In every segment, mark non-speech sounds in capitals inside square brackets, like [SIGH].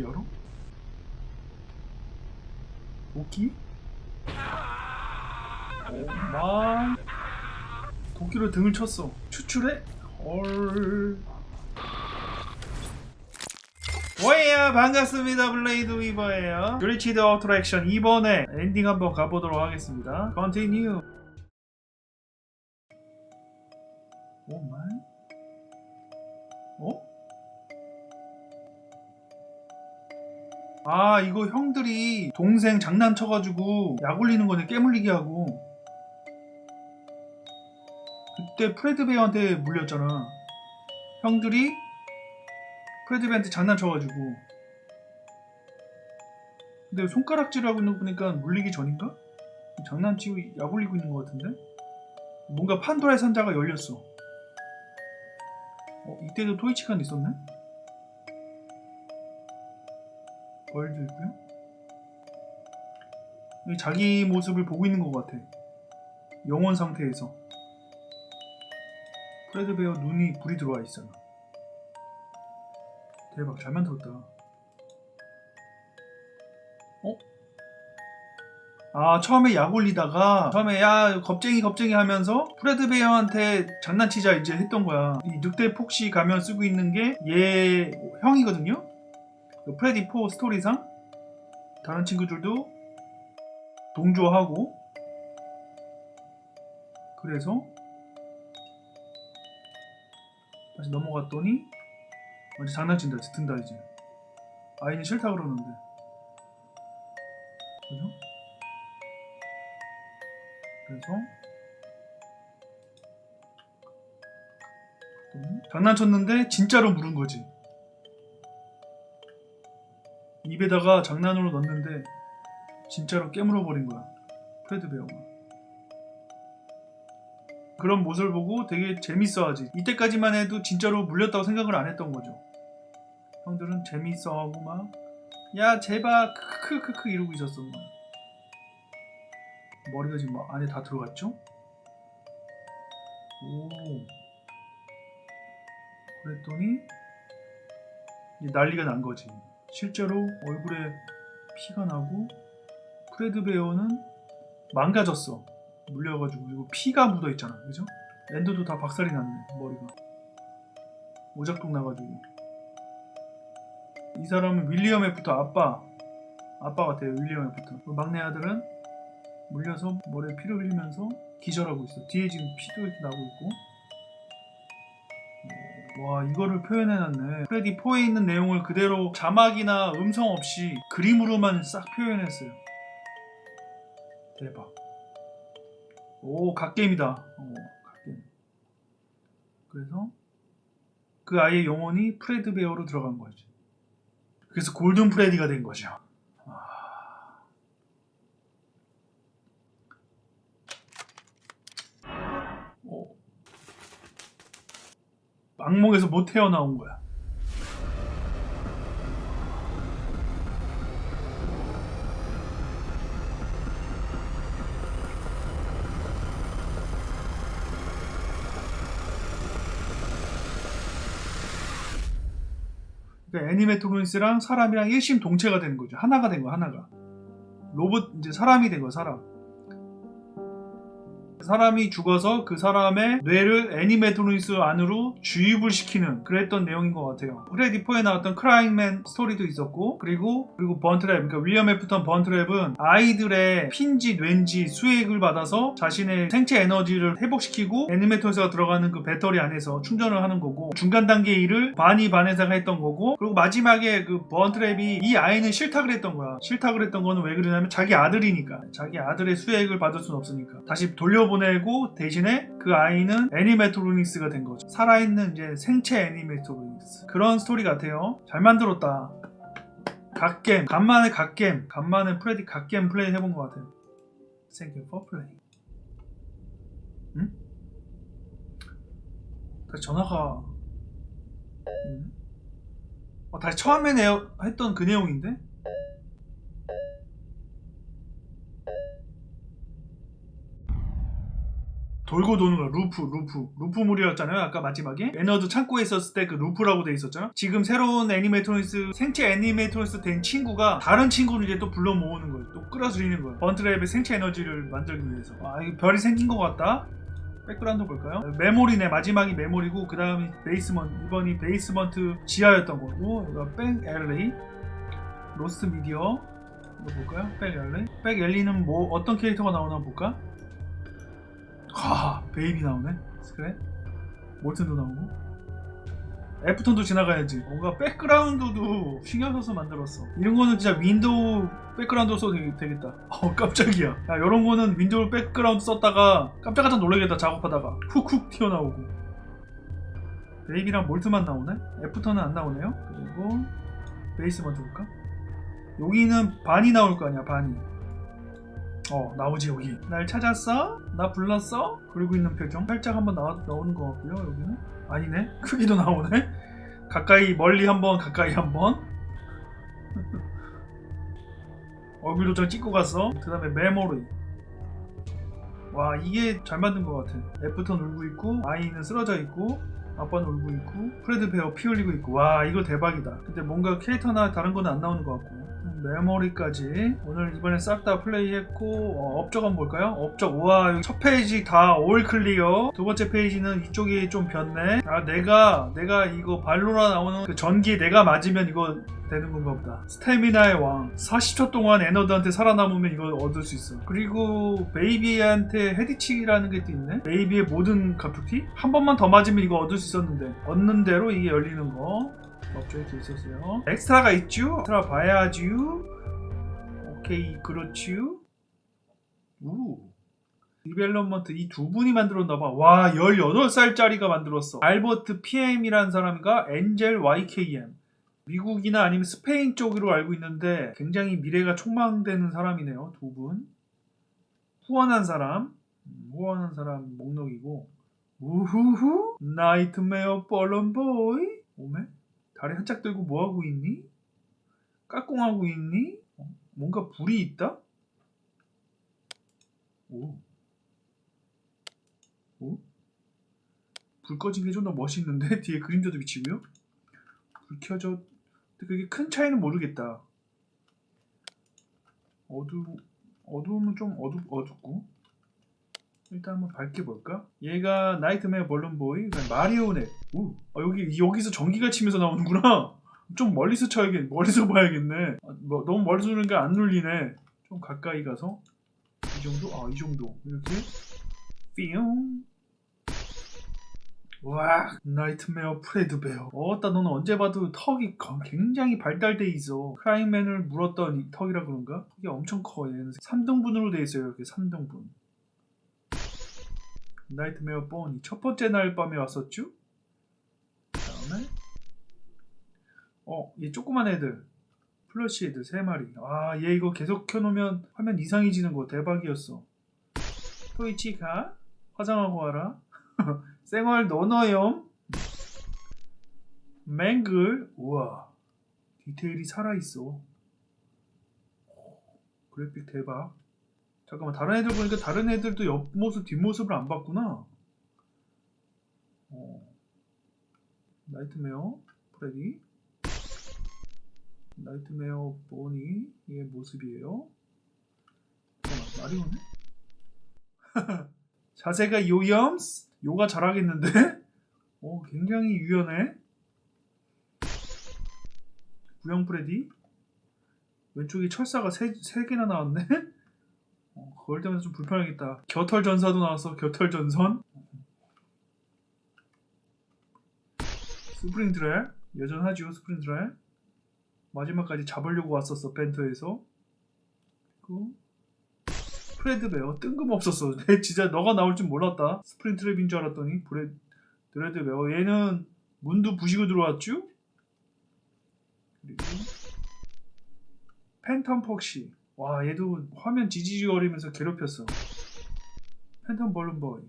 열어? 도끼? 오마이 도끼로 등을 쳤어. 추출해? 헐 와이야 반갑습니다. 블레이드 위버예요. 그리치드 어트랙션. 2번에 엔딩 한번 가보도록 하겠습니다. 컨티뉴 아 이거 형들이 동생 장난 쳐가지고 약 올리는 거네 깨물리게 하고 그때 프레드베어한테 물렸잖아 형들이 프레드베어한테 장난 쳐가지고 근데 손가락질하고 있는 거 보니까 물리기 전인가? 장난치고 약 올리고 있는 것 같은데? 뭔가 판도라의 상자가 열렸어 어, 이때도 토이치칸 있었네? 벌도 있고요. 자기 모습을 보고 있는 것 같아. 영원 상태에서. 프레드 베어 눈이 불이 들어와 있잖아. 대박, 잘 만들었다. 어? 아, 처음에 약 올리다가, 처음에 야, 겁쟁이, 겁쟁이 하면서, 프레드 베어한테 장난치자 이제 했던 거야. 이 늑대 폭시 가면 쓰고 있는 게 얘 형이거든요? 그 프레디 4 스토리상 다른 친구들도 동조하고 그래서 다시 넘어갔더니 완전 장난친다 이제 든다 이제. 아이는 싫다 그러는데. 그죠? 그래서 또 장난쳤는데 진짜로 물은 거지 입에다가 장난으로 넣었는데 진짜로 깨물어 버린 거야. 프레드 베어가. 그런 모습을 보고 되게 재밌어하지. 이때까지만 해도 진짜로 물렸다고 생각을 안 했던 거죠. 형들은 재밌어하고 막 야 제발. 크크크크 이러고 있었어 막. 머리가 지금 막 안에 다 들어갔죠? 오. 그랬더니 난리가 난 거지 실제로 얼굴에 피가 나고 프레드 베어는 망가졌어. 물려가지고. 그리고 피가 묻어 있잖아. 그죠? 랜드도 다 박살이 났네 머리가. 오작동 나가지고. 이 사람은 윌리엄 애프터 아빠. 아빠 같아요 윌리엄 애프터. 그 막내 아들은 물려서 머리에 피를 흘리면서 기절하고 있어. 뒤에 지금 피도 이렇게 나고 있고 와 이거를 표현해놨네. 프레디 4에 있는 내용을 그대로 자막이나 음성 없이 그림으로만 싹 표현했어요. 대박. 오 갓게임이다. 오, 갓게임. 그래서 그 아이의 영혼이 프레드 베어로 들어간 거지. 그래서 골든 프레디가 된 거죠 아. 오. 악몽에서 못 태어나온 거야. 그러니까 애니메토론스랑 사람이랑 일심 동체가 되는 거죠. 하나가 된 거야, 하나가. 로봇 이제 사람이 된 거야, 사람. 사람이 죽어서 그 사람의 뇌를 애니메토니스 안으로 주입을 시키는 그랬던 내용인 것 같아요. 프레디 포에 나왔던 크라잉맨 스토리도 있었고 그리고 그리고 번트랩 그러니까 윌리엄 애프턴 번트랩은 아이들의 핀지 뇌인지 수액을 받아서 자신의 생체 에너지를 회복시키고 애니메토니스가 들어가는 그 배터리 안에서 충전을 하는 거고 중간 단계 일을 바니 바네사가 했던 거고 그리고 마지막에 그 번트랩이 이 아이는 싫다 그랬던 거야. 싫다 그랬던 거는 왜 그러냐면 자기 아들이니까 자기 아들의 수액을 받을 수는 없으니까 다시 돌려 보 내고 대신에 그 아이는 애니메토로닉스가 된 거죠. 살아있는 이제 생체 애니메토로닉스. 그런 스토리 같아요. 잘 만들었다. 갓겜. 간만에 갓겜. 간만에 프레디 갓겜 플레이 해본 것 같아요. Thank you for playing. 응? 다시 전화가. 응? 어, 다시 처음에 내, 했던 그 내용인데? 돌고 도는 거야 루프 루프. 루프물이었잖아요 아까 마지막에. 에너드 창고에 있었을 때 그 루프라고 돼 있었잖아. 지금 새로운 애니메이트로니스 생체 애니메이트로니스 된 친구가 다른 친구를 이제 또 불러 모으는 거예요. 또 끌어들이는 거예요. 번트랩의 생체 에너지를 만들기 위해서. 아 이거 별이 생긴 것 같다. 백그라운드 볼까요? 메모리네 마지막이 메모리고 그 다음이 베이스먼트. 이번이 베이스먼트 지하였던 거고 이거 백 엘리 로스트 미디어. 이거 볼까요? 백 엘리 백 엘리는 뭐 어떤 캐릭터가 나오나 볼까? 하 베이비 나오네? 그래 몰튼도 나오고? 애프턴도 지나가야지. 뭔가 백그라운드도 신경 써서 만들었어. 이런 거는 진짜 윈도우 백그라운드 써도 되겠, 되겠 다. [LAUGHS] 어 깜짝이야. 야 이런 거는 윈도우 백그라운드 썼다가 깜짝깜짝 놀라겠다 작업하다가. 훅훅 튀어나오고. 베이비랑 몰트만 나오네? 애프턴은 안 나오네요? 그리고 베이스 먼저 볼까? 여기는 반이 나올 거 아니야 반이 어 나오지 여기. 날 찾았어? 나 불렀어? 그리고 있는 표정 살짝 한번 나, 나오는 것 같고요 여기는. 아니네. [LAUGHS] 크기도 나오네. 가까이 멀리 한번 가까이 한번. [LAUGHS] 얼굴도 좀 찍고 갔어. 그 다음에 메모리. 와 이게 잘 만든 것 같아. 애프턴 울고 있고 아이는 쓰러져 있고 아빠는 울고 있고 프레드 베어 피 흘리고 있고. 와 이거 대박이다. 근데 뭔가 캐릭터나 다른 거는 안 나오는 것 같고 메모리까지. 오늘 이번에 싹 다 플레이했고 어, 업적 한번 볼까요? 업적 우와 첫 페이지 다 올 클리어 두 번째 페이지는 이쪽이 좀 변네 아 내가 내가 이거 발로라 나오는 그 전기에 내가 맞으면 이거 되는 건가 보다. 스태미나의 왕. 40초 동안 에너드한테 살아남으면 이걸 얻을 수 있어. 그리고 베이비한테 헤디치라는 게 또 있네. 베이비의 모든 갑툭튀 한 번만 더 맞으면 이거 얻을 수 있었는데 얻는 대로 이게 열리는 거 업적이 있었어요. 엑스트라가 있죠? 엑스트라 봐야죠 오케이 그렇죠 우. 디벨롭먼트 이 두 분이 만들었나봐. 와 18살짜리가 만들었어. 알버트 PM이라는 사람과 엔젤 YKM 미국이나 아니면 스페인 쪽으로 알고 있는데 굉장히 미래가 촉망되는 사람이네요 두 분. 후원한 사람. 음, 후원한 사람 목록이고. 우후후. 나이트메어 뻘런 보이. 오메 다리 한짝 들고 뭐하고 있니? 까꿍하고 있니? 어? 뭔가 불이 있다? 오. 오? 불 꺼진 게 좀 더 멋있는데? [LAUGHS] 뒤에 그림자도 비치고요? 불 켜져. 근데 그게 큰 차이는 모르겠다. 어두, 어두우면 좀 어두, 어둡고. 일단 한번 밝게 볼까? 얘가 나이트메어 벌룬보이, 마리오넷. 오, 아, 여기 여기서 전기가 치면서 나오는구나. 좀 멀리서 쳐야겠, 멀리서 봐야겠네. 아, 뭐, 너무 멀리서 보는 게안 눌리네. 좀 가까이 가서 이 정도, 아 이 정도 이렇게 삐용. 와, 나이트메어 프레드베어. 어따 너는 언제 봐도 턱이 거- 굉장히 발달돼 있어. 크라잉맨을 물었던 이 턱이라 그런가? 이게 엄청 커. 얘는 3등분으로 돼 있어요. 이렇게 3등분. 나이트메어 뻔이 첫 번째 날 밤에 왔었죠? 그 다음에? 어, 얘 조그만 애들. 플러시 애들 세 마리. 아, 얘 이거 계속 켜놓으면 화면 이상해지는 거 대박이었어. 토이치가 화장하고 와라. [LAUGHS] 생활 너너염. 맹글. 우와. 디테일이 살아있어. 그래픽 대박 잠깐만 다른 애들 보니까 다른 애들도 옆모습 뒷모습을 안 봤구나. 어. 나이트메어 프레디. 나이트메어 보니 의 모습이에요. 잠깐만 마리오네? [LAUGHS] 자세가 요염스? 요가 잘하겠는데? [LAUGHS] 어 굉장히 유연해. 구형 프레디. 왼쪽에 철사가 세, 세 개나 나왔네 [LAUGHS] 어, 그걸 때문에 좀 불편하겠다. 겨털 전사도 나왔어. 겨털 전선. 스프링 드랩 여전하죠. 스프링 드랩 마지막까지 잡으려고 왔었어. 벤터에서. 그리고 프레드 베어 뜬금없었어. [LAUGHS] 내 진짜 너가 나올 줄 몰랐다. 스프링 트랩인 줄 알았더니 브레 드레드 베어 얘는 문도 부시고 들어왔죠. 그리고 팬텀 퍽시 와 얘도 화면 지지거리면서 괴롭혔어. 팬텀 벌룬보이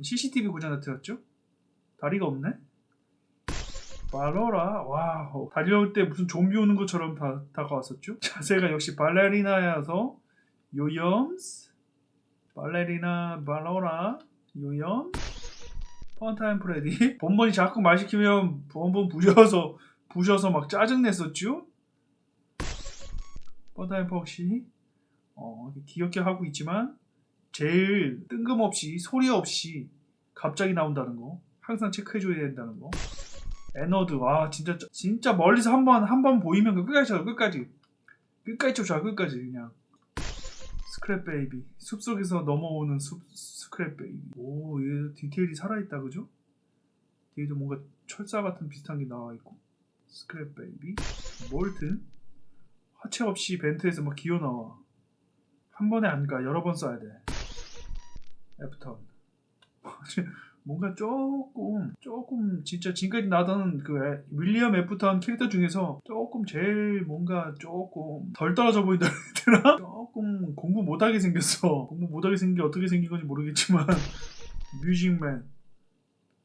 CCTV 고장 나타났죠? 다리가 없네? 발로라? 와우. 달려올 때 무슨 좀비 오는 것처럼 다, 다가왔었죠? [LAUGHS] 자세가 역시 발레리나여서 요염스? 발레리나 발로라? 요염? 펀타임 프레디? [LAUGHS] 본번이 자꾸 말 시키면 본번 부셔서 부셔서 막 짜증 냈었죠 펀타임 퍽시 어, 귀엽게 하고 있지만 제일 뜬금없이 소리 없이 갑자기 나온다는 거 항상 체크해줘야 된다는 거. 에너드 와 진짜 진짜 멀리서 한 번 한 번 보이면 그 끝까지 쳐 끝까지. 끝까지 쫓아 끝까지 그냥. 스크랩 베이비. 숲속에서 넘어오는 숲 스크랩 베이비. 오얘 디테일이 살아있다 그죠? 뒤에도 뭔가 철사 같은 비슷한 게 나와 있고. 스크랩 베이비. 몰튼 하체 없이 벤트에서 막 기어 나와. 한 번에 안 가. 여러 번 써야 돼. 애프턴 [LAUGHS] 뭔가 조금 조금 진짜 지금까지 나던 그 애- 윌리엄 애프턴 캐릭터 중에서 조금 제일 뭔가 조금 덜 떨어져 보인다 해야 되나? [LAUGHS] 조금 공부 못하게 생겼어. 공부 못하게 생긴 게 어떻게 생긴 건지 모르겠지만. [LAUGHS] 뮤직맨.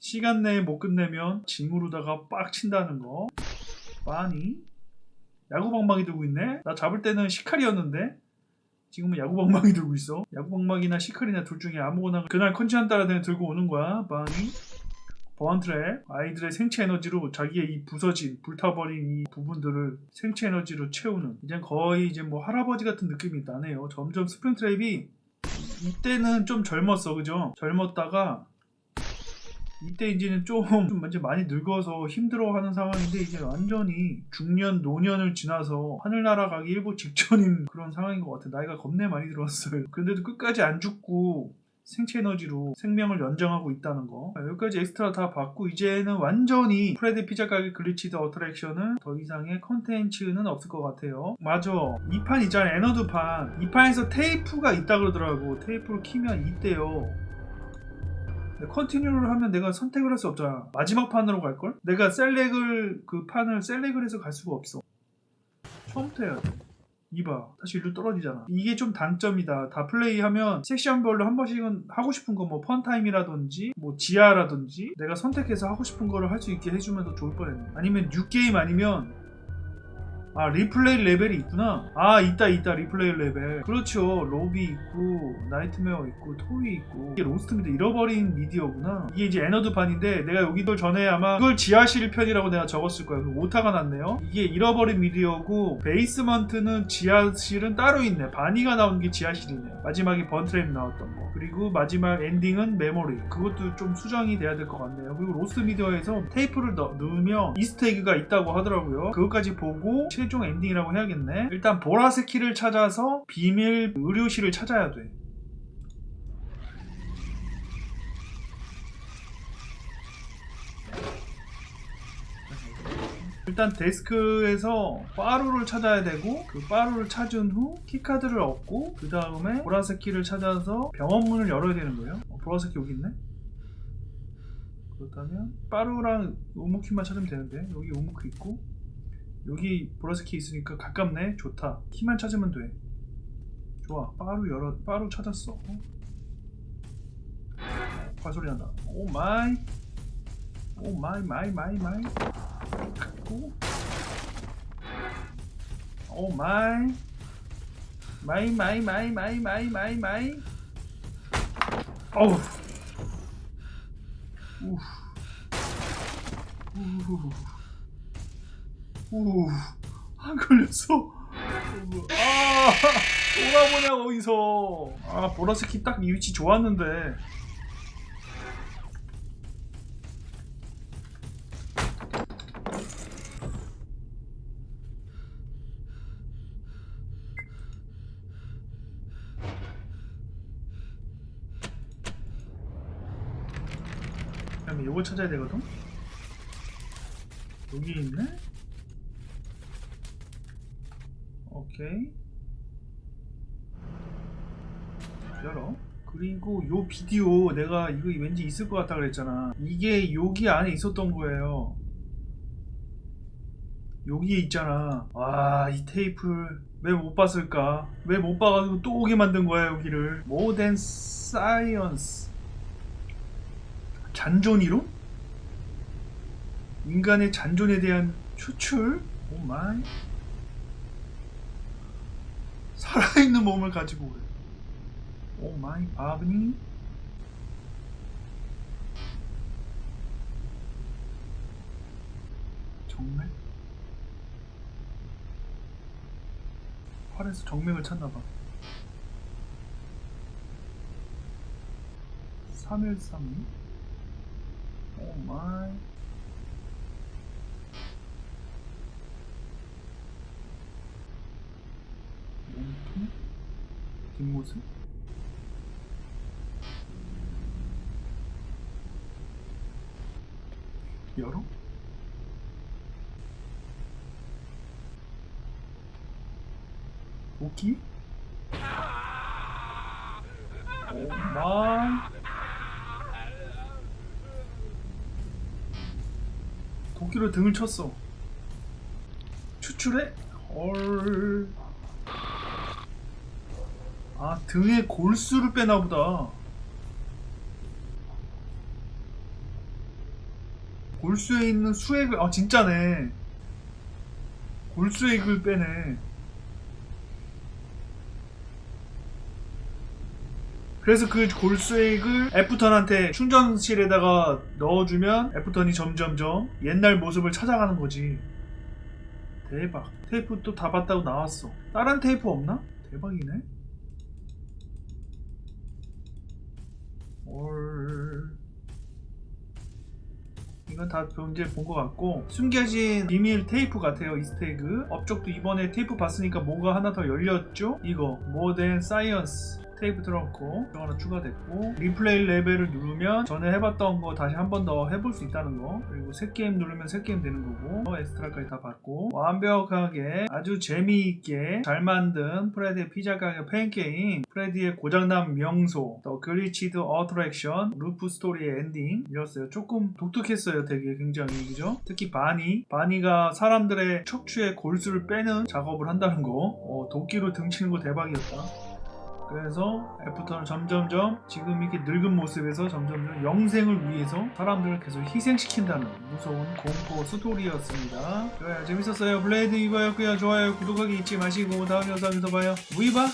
시간 내에 못 끝내면 징후로다가 빡 친다는 거. 많이 야구방망이 들고 있네 나 잡을 때는 시칼이었는데 지금은 야구방망이 들고 있어. 야구방망이나 시클이나 둘 중에 아무거나 그날 컨디션 따라 들고 오는 거야. 바니. 번트랩 아이들의 생체 에너지로 자기의 이 부서진 불타버린 이 부분들을 생체 에너지로 채우는 이제 거의 이제 뭐 할아버지 같은 느낌이 나네요. 점점 스프링트랩이 이때는 좀 젊었어, 그죠? 젊었다가 이때 이제는 좀, [LAUGHS] 좀 이제 많이 늙어서 힘들어하는 상황인데 이제 완전히 중년 노년을 지나서 하늘 날아가기 일보 직전인 [LAUGHS] 그런 상황인 것 같아. 나이가 겁내 많이 들었어요. 근데도 끝까지 안 죽고 생체 에너지로 생명을 연장하고 있다는 거. 아, 여기까지 엑스트라 다 받고 이제는 완전히 프레드 피자 가게 글리치드 어트랙션은 더 이상의 컨텐츠는 없을 것 같아요. 맞아. 이 판 있잖아. 에너드 판. 이 판에서 테이프가 있다 그러더라고. 테이프를 키면 있대요. 근데 컨티뉴를 하면 내가 선택을 할 수 없잖아. 마지막 판으로 갈 걸? 내가 셀렉을 그 판을 셀렉을 해서 갈 수가 없어. 처음부터 해야 돼. 이봐. 다시 일로 떨어지잖아. 이게 좀 단점이다. 다 플레이하면 섹션별로 한 번씩은 하고 싶은 거 뭐 펀타임이라든지 뭐 지하라든지 내가 선택해서 하고 싶은 거를 할 수 있게 해주면 더 좋을 뻔했네. 아니면 뉴게임 아니면 아 리플레이 레벨이 있구나. 아 있다 있다. 리플레이 레벨. 그렇죠. 로비 있고 나이트메어 있고 토이 있고. 이게 로스트미드 잃어버린 미디어구나. 이게 이제 에너드판인데 내가 여기들 전에 아마 그걸 지하실 편이라고 내가 적었을 거야. 그 오타가 났네요. 이게 잃어버린 미디어고 베이스먼트는 지하실은 따로 있네. 바니가 나온 게 지하실이네. 마지막에 번트랩 나왔던 거. 그리고 마지막 엔딩은 메모리. 그것도 좀 수정이 돼야 될 것 같네요. 그리고 로스트 미디어에서 테이프를 넣, 넣으면 이스트에그가 있다고 하더라고요. 그것까지 보고 최종 엔딩이라고 해야겠네. 일단 보라색 키를 찾아서 비밀 의료실을 찾아야 돼. 일단 데스크에서 빠루를 찾아야 되고 그 빠루를 찾은 후 키카드를 얻고 그 다음에 보라색 키를 찾아서 병원 문을 열어야 되는 거예요. 어, 보라색 키 여기 있네. 그렇다면 빠루랑 우무키만 찾으면 되는데 여기 우무키 있고 여기 보라색 키 있으니까 가깝네. 좋다. 키만 찾으면 돼. 좋아. 빠루 열어 빠루 찾았어. 어? 발소리 난다. 오 마이. 오 마이 마이 마이 마이. 오, 오 마이. 마이 마이 마이 마이 마이 마이 마이. 어우. 우 우. 우, 안 걸렸어. 아, 돌아보냐 거기서. 아, 보라색 키딱이 위치 좋았는데. 그러면 이거 찾아야 되거든. 여기 있네. 오케이. 열어 그리고 요 비디오 내가 이거 왠지 있을 것 같다 그랬잖아. 이게 여기 안에 있었던 거예요. 여기에 있잖아. 와 이 테이프 왜못 봤을까? 왜 못 봐가지고 또 오게 만든 거야 여기를? 모던 사이언스 잔존 이론? 인간의 잔존에 대한 추출? 오 마이 살아있는 몸을 가지고 오래. 오 마이 바브니. 정맥? 활에서 정맥을 찾나봐. 313오 마이. 뒷모습? 열어? 도끼? 오 마이 도끼로 등을 쳤어 추출해? 헐. 아 등에 골수를 빼나 보다. 골수에 있는 수액을 아 진짜네. 골수액을 빼네. 그래서 그 골수액을 애프턴한테 충전실에다가 넣어주면 애프턴이 점점점 옛날 모습을 찾아가는 거지. 대박. 테이프 또 다 봤다고 나왔어. 다른 테이프 없나? 대박이네 올. 이건 다 언제 본것 같고 숨겨진 비밀 테이프 같아요 이스테그. 업적도 이번에 테이프 봤으니까 뭐가 하나 더 열렸죠? 이거 모덴 사이언스 테이프 들어갔고 또 하나 추가됐고 리플레이 레벨을 누르면 전에 해봤던 거 다시 한 번 더 해볼 수 있다는 거. 그리고 새 게임 누르면 새 게임 되는 거고 어, 엑스트라까지 다 받고 완벽하게 아주 재미있게 잘 만든 프레디의 피자 가게 팬게임 프레디의 고장난 명소 더 글리치드 어트랙션 루프 스토리의 엔딩 이었어요. 조금 독특했어요 되게 굉장히. 그죠? 특히 바니. 바니가 사람들의 척추의 골수를 빼는 작업을 한다는 거. 어, 도끼로 등치는 거 대박이었다 그래서 애프터는 점점점 지금 이렇게 늙은 모습에서 점점점 영생을 위해서 사람들을 계속 희생시킨다는 무서운 공포 스토리였습니다. 그래 재밌었어요. 블레이드 이거였고요. 좋아요 구독하기 잊지 마시고 다음 영상에서 봐요. 무이바